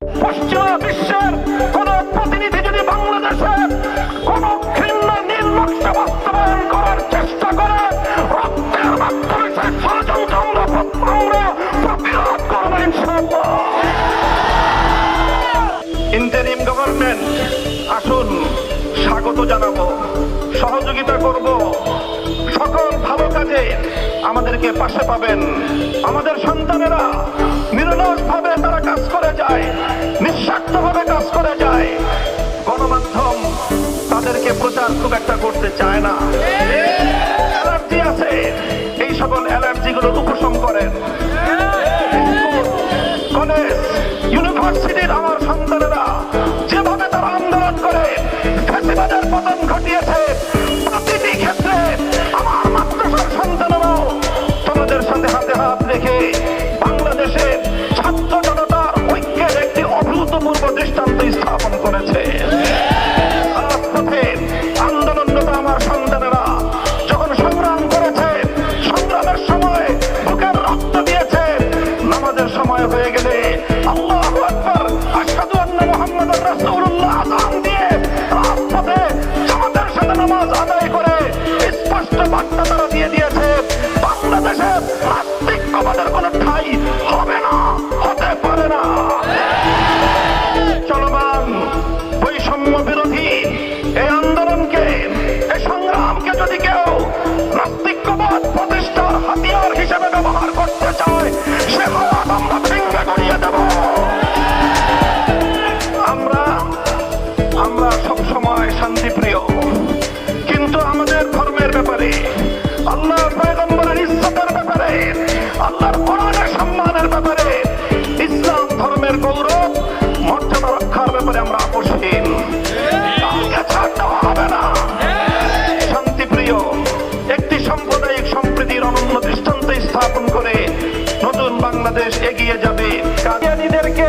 পশ্চিমা বিশ্বের কোন প্রতিনিধি যদি বাংলাদেশে কোন ঘৃণ্য নকশা বাস্তবায়ন করার চেষ্টা করে, রক্তের মাধ্যমে সে ষড়যন্ত্র আমরা প্রতিরোধ করব ইন্টারিম গভর্নমেন্ট আসুন স্বাগত জানাব, সহযোগিতা করব। সকল ভালো কাজে আমাদেরকে পাশে পাবেন আমাদের সন্তানেরা। নিরলস তারা কাজ করে যায় নিঃস্বার্থ ভাবে কাজ করে যায়। গণমাধ্যম তাদেরকে প্রচার খুব একটা করতে চায় না। অ্যালার্জি আছে, এই সকল অ্যালার্জিগুলো উপশম করেন। কলেজ ইউনিভার্সিটির আমার সন্তানেরা যেভাবে তারা আন্দোলন করে ফ্যাসিবাদের পতন ঘটিয়েছে Resulullah না। শান্তিপ্রিয় একটি সাম্প্রদায়িক সম্প্রীতির অনন্য দৃষ্টান্ত স্থাপন করে নতুন বাংলাদেশ এগিয়ে যাবে। কাদিয়ানিদেরকে